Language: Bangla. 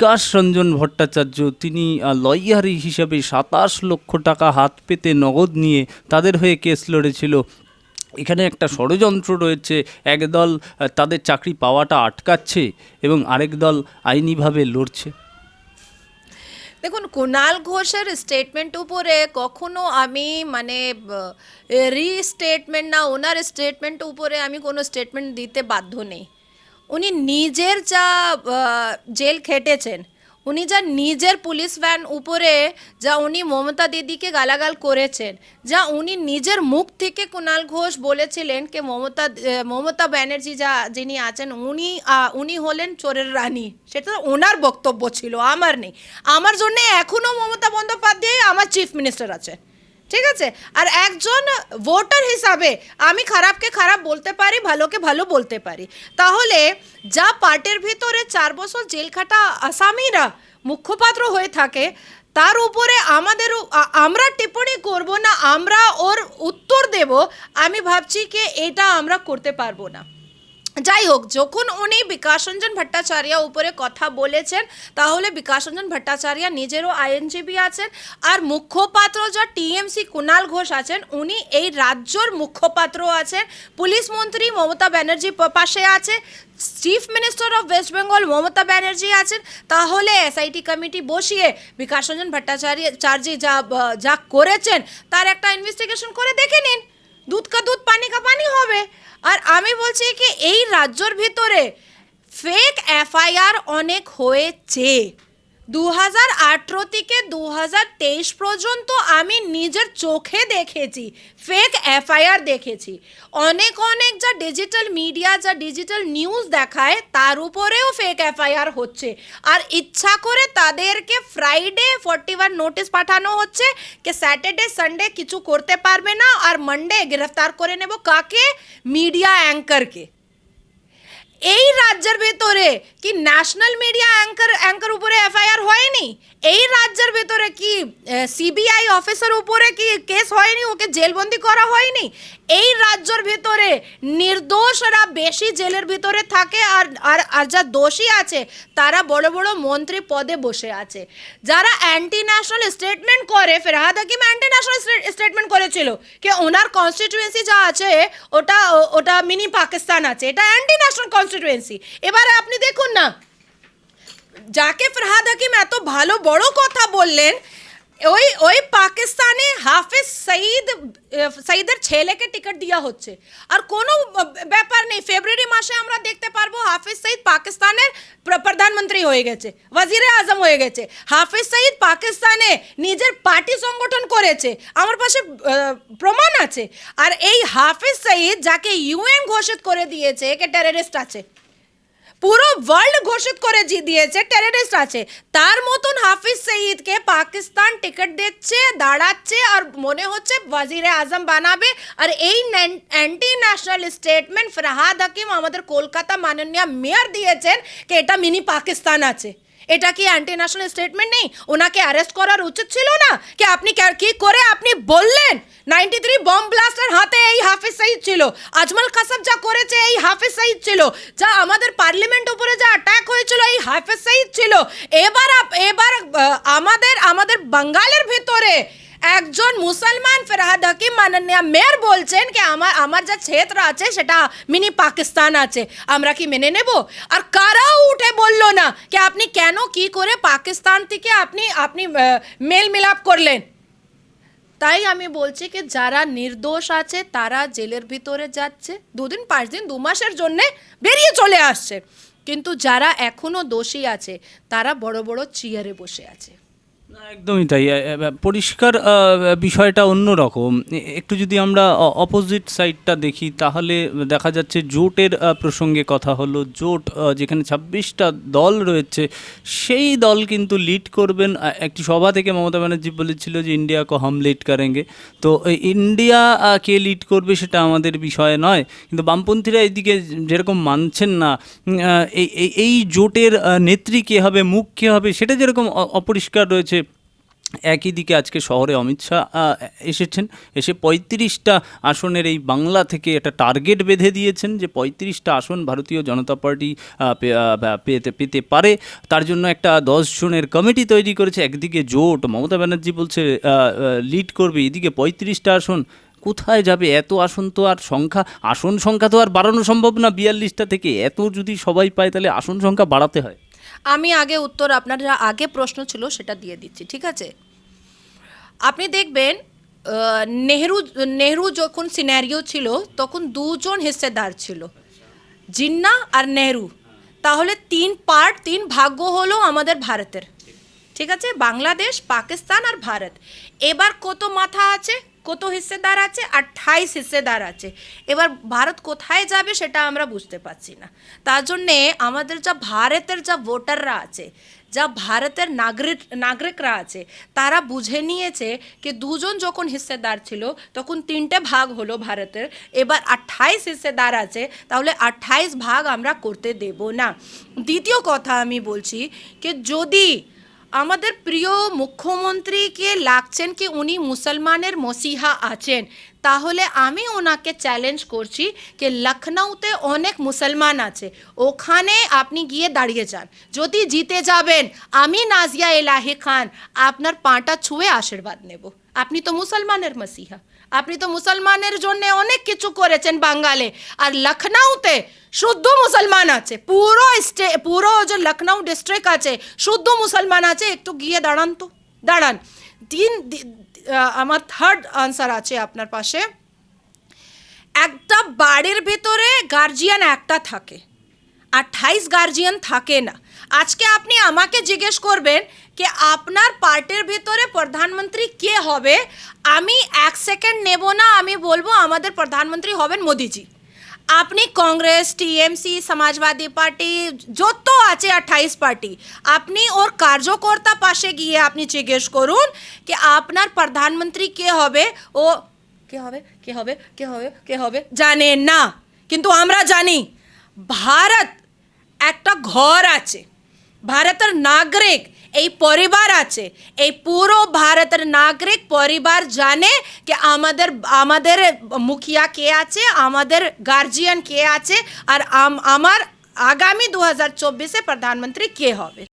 বিকাশ রঞ্জন ভট্টাচার্য, তিনি লয়ার হিসাবে সাতাশ লক্ষ টাকা হাত পেতে নগদ নিয়ে তাদের হয়ে কেস লড়েছিল। এখানে একটা ষড়যন্ত্র রয়েছে একদল তাদের চাকরি পাওয়াটা আটকাচ্ছে এবং আরেক দল আইনিভাবে লড়ছে। দেখুন কুণাল ঘোষের স্টেটমেন্ট উপরে কখনো আমি মানে রিস্টেটমেন্ট না, ওনার স্টেটমেন্ট উপরে আমি কোনো স্টেটমেন্ট দিতে বাধ্য নেই। উনি নিজের যা জেল খেটেছেন, উনি যা নিজের পুলিশ ভ্যান উপরে যা উনি মমতা দিদিকে গালাগাল করেছেন, যা উনি নিজের মুখ থেকে কুণাল ঘোষ বলেছিলেন কে মমতা মমতা ব্যানার্জি যা যিনি আছেন, উনি উনি হলেন চোরের রানী। সেটা ওনার বক্তব্য ছিল, আমার নেই। আমার জন্য এখনও মমতা বন্দ্যোপাধ্যায় আমার চিফ মিনিস্টার আছে। ঠিক আছে? আর একজন ভোটার হিসাবে আমি খারাপকে খারাপ বলতে পারি, ভালোকে ভালো বলতে পারি। তাহলে যা পার্টির ভিতরে চার বছর জেল খাটা আসামিরা মুখপাত্র হয়ে থাকে, তার উপরে আমাদের আমরা টিপ্পণী করব না, আমরা ওর উত্তর দেব। আমি ভাবছি কি এটা আমরা করতে পারব না। যাই হোক যখন উনি বিকাশ রঞ্জন ভট্টাচার্য উপরে কথা বলেছেন, তাহলে বিকাশ রঞ্জন ভট্টাচার্য নিজেরও আইএনজিবি আছেন আর মুখ্যপাত্র যা টিএমসি কুণাল ঘোষ আছেন, উনি এই রাজ্যর মুখ্যপাত্র আছেন। পুলিশ মন্ত্রী মমতা ব্যানার্জি পাশে আছে, chief minister of West Bengal Mamata Banerjee আছেন। তাহলে এসআইটি কমিটি বসিয়ে বিকাশ রঞ্জন ভট্টাচার্য চার্জি যা যা করেছেন, তার একটা ইনভেস্টিগেশন করে দেখে নিন। দুধ কা দুধ, পানি কা পানি হবে। আর আমি বলছি কি এই রাজ্যর ভিতরে ফেক এফআইআর অনেক হয়েছে। দু হাজার আঠেরো থেকে দু হাজার তেইশ পর্যন্ত আমি নিজের চোখে দেখেছি ফেক এফআইআর দেখেছি। অনেক অনেক যা ডিজিটাল মিডিয়া যা ডিজিটাল নিউজ দেখায়, তার উপরেও ফেক এফআইআর হচ্ছে। আর ইচ্ছা করে তাদেরকে ফ্রাইডে ফর্টি ওয়ান নোটিস পাঠানো হচ্ছে যে স্যাটারডে সানডে কিছু করতে পারবে না, আর মানডে গ্রেফতার করে নেব কাকে? মিডিয়া অ্যাঙ্কারকে এই রাজ্যের ভেতরে কি ন্যাশনাল মিডিয়া অ্যাঙ্কার অ্যাঙ্কার উপরে এফআইআর হয়নি? এই রাজ্যের ভেতরে কি সিবিআই অফিসার উপরে কি কেস হয়নি? ওকে জেলবন্দি করা হয়নি? এই রাজ্যর ভেতরে নির্দোষরা বেশি জেলের ভিতরে থাকে আর আর আর যা দোষী আছে, তারা বড় বড় মন্ত্রী পদে বসে আছে। যারা অ্যান্টি ন্যাশনাল স্টেটমেন্ট করে, Firhad Hakim anti national statement করেছিল কি ওনার কনস্টিটিউয়েন্সি যা আছে, ওটা ওটা মিনি পাকিস্তান আছে, এটা অ্যান্টি ন্যাশনাল কনস্টিটিউয়েন্সি এবারে আপনি দেখুন না, যাকে ফরহাদ হাকিম এত ভালো বড় কথা বললেন, ওই ওই পাকিস্তানে হাফিজ সঈদ আহ, সঈদের ছেলেকে টিকিট দেওয়া হচ্ছে। আর কোনো ব্যাপার নেই। ফেব্রুয়ারি মাসে আমরা দেখতে পারব হাফিজ সঈদ পাকিস্তানের প্র- প্রধানমন্ত্রী হয়ে গেছে ওয়াজিরে আজম হয়ে গেছে। হাফিজ সঈদ পাকিস্তানে নিজের পার্টি সংগঠন করেছে। আমার পাশে প্রমাণ আছে। আর এই হাফিজ সঈদ যাকে ইউএন ঘোষিত করে দিয়েছে কে টেররিস্ট আছে। পুরো ওয়ার্ল্ড ঘোষিত করে জি দিয়েছে টেরারিস্ট আছে। তার মতন হাফিজ সঈদকে পাকিস্তান টিকিট দিচ্ছে, দাঁড়াচ্ছে আর মনে হচ্ছে ওয়াজিরে আজম বানাবে। আর এই anti national statement Firhad Hakim আমাদের কলকাতা মাননীয় মেয়র দিয়েছেন যে এটা মিনি পাকিস্তান আছে। এটা কি অ্যান্টি ন্যাশনাল স্টেটমেন্ট নেই? ওনাকে অ্যারেস্ট করার উচিত ছিল না? কি আপনি কে- করে আপনি বললেন? নাইনটি থ্রি বম ব্লাস্টার হাতে এই হাফিজ সঈদ ছিল। আজমল কাসাব যা করেছে এই হাফিজ সঈদ ছিল। যা আমাদের পার্লামেন্ট উপরে যা অ্যাটাক হয়েছিল, এই হাফিজ সঈদ ছিল। এবার এবার আমাদের আমাদের বাঙ্গালের ভেতরে একজন মুসলমান ফেরহাদ হাকিম মাননীয় মেয়র বলছেন কি, আমার আমার যা ক্ষেত্র আছে সেটা মিনি পাকিস্তান আছে। আমরা কি মেনে নেব? আর কারাও উঠে বলল না কি, আপনি কেন কি করে পাকিস্তান থেকে আপনি আপনি মেল মিলাপ করলেন? তাই আমি বলছি কি, যারা নির্দোষ আছে তারা জেলের ভিতরে যাচ্ছে। দুদিন, পাঁচ দিন, দু মাসের জন্যে বেরিয়ে চলে আসছে। কিন্তু যারা এখনও দোষী আছে, তারা বড় বড় চেয়ারে বসে আছে। একদমই তাই। পরিষ্কার বিষয়টা অন্যরকম। এ- একটু যদি আমরা অপোজিট সাইডটা দেখি, তাহলে দেখা যাচ্ছে জোটের প্রসঙ্গে কথা হলো। জোট যেখানে ছাব্বিশটা দল রয়েছে, সেই দল কিন্তু লিড করবেন একটি সভা থেকে মমতা ব্যানার্জি বলেছিল যে, ইন্ডিয়া কো হাম লিড করেঙ্গে। তো ইন্ডিয়া কে লিড করবে সেটা আমাদের বিষয় নয়। কিন্তু বামপন্থীরা এদিকে যেরকম মানছেন না এই- এই জোটের নেত্রী কে হবে, মুখ কে হবে, সেটা যেরকম অপরিষ্কার রয়েছে একই দিকে আজকে শহরে অমিত শাহ এসেছেন। এসে পঁয়ত্রিশটা আসনের এই বাংলা থেকে একটা টার্গেট বেঁধে দিয়েছেন যে পঁয়ত্রিশটা আসন ভারতীয় জনতা পার্টি পেতে পেতে পারে। তার জন্য একটা দশ জনের কমিটি তৈরি করেছে। একদিকে জোট, মমতা ব্যানার্জি বলছে লিড করবে। এদিকে পঁয়ত্রিশটা আসন, কোথায় যাবে? এত আসন তো আর সংখ্যা, আসন সংখ্যা তো আর বাড়ানো সম্ভব না। বিয়াল্লিশটা থেকে এত যদি সবাই পায়, তাহলে আসন সংখ্যা বাড়াতে হয়। আমি আগে উত্তর আপনার যা আগে প্রশ্ন ছিল, সেটা দিয়ে দিচ্ছি, ঠিক আছে? আপনি দেখবেন নেহরু নেহরু যখন সিনারিও ছিল, তখন দুজন হিস্সেদার ছিল, জিন্না আর নেহরু। তাহলে তিন পার্ট তিন ভাগ্য হলো আমাদের ভারতের। ঠিক আছে? বাংলাদেশ, পাকিস্তান আর ভারত। এবার কত মাথা আছে? কত হিস্সেদার আছে? আঠাইশ হিস্সেদার আছে। এবার ভারত কোথায় যাবে সেটা আমরা বুঝতে পারছি না। তার জন্যে আমাদের যা ভারতের যা ভোটাররা আছে, যা ভারতের নাগরিক, নাগরিকরা আছে, তারা বুঝে নিয়েছে যে দুজন যখন হিস্সেদার ছিল, তখন তিনটে ভাগ হলো ভারতের। এবার আঠাইশ হিস্সেদার আছে, তাহলে আঠাইশ ভাগ আমরা করতে দেব না। দ্বিতীয় কথা আমি বলছি যে যদি আমাদের প্রিয় মুখ্যমন্ত্রীকে লাগছেন কি উনি মুসলমানের মসিহা আছেন। তাহলে আমি ওনাকে চ্যালেঞ্জ করছি যে লখনৌতে অনেক মুসলমান আছে। ওখানে আপনি গিয়ে দাঁড়িয়ে যান। যদি জিতে যাবেন, আমি নাজিয়া এলাহি খান, আপনার পাটা ছুঁয়ে আশীর্বাদ নেব। আপনি তো মুসলমানের মসিহা। আপনি তো মুসলমানের জন্য অনেক কিছু করেছেন বাঙ্গালে আর লখনৌতে শুদ্ধ মুসলমান আছে, পুরো স্টে, পুরো যে লখনৌ ডিস্ট্রিক্ট আছে, শুদ্ধ মুসলমান আছে, একটু গিয়ে দাঁড়ান তো, দাঁড়ান। তিন আমার থার্ড আনসার আছে আপনার পাশে। একটা বাড়ির ভেতরে গার্জিয়ান একটা থাকে আঠাইশ গার্জিয়ান থাকে না। আজকে আপনি আমাকে জিজ্ঞেস করবেন যে আপনার পার্টির ভেতরে প্রধানমন্ত্রী কে হবে? আমি এক সেকেন্ড নেব না, আমি বলব আমাদের প্রধানমন্ত্রী হবেন মোদিজি। আপনি কংগ্রেস টিএমসি সমাজবাদী পার্টি যত আছে আঠাইশ পার্টি আপনি ওর কার্যকর্তা পাশে গিয়ে আপনি জিজ্ঞেস করুন যে আপনার প্রধানমন্ত্রী কে হবে ও কে হবে কে হবে কে হবে কে হবে জানেন না কিন্তু আমরা জানি ভারত একটা ঘর আছে ভারতের নাগরিক এই পরিবার আছে, এই পুরো ভারতের নাগরিক পরিবার জানে যে আমাদের আমাদের মুখিয়া কে আছে, আমাদের গার্জিয়ান কে আছে, আর আম- আমার আগামী দু হাজার চব্বিশে প্রধানমন্ত্রী কে হবে।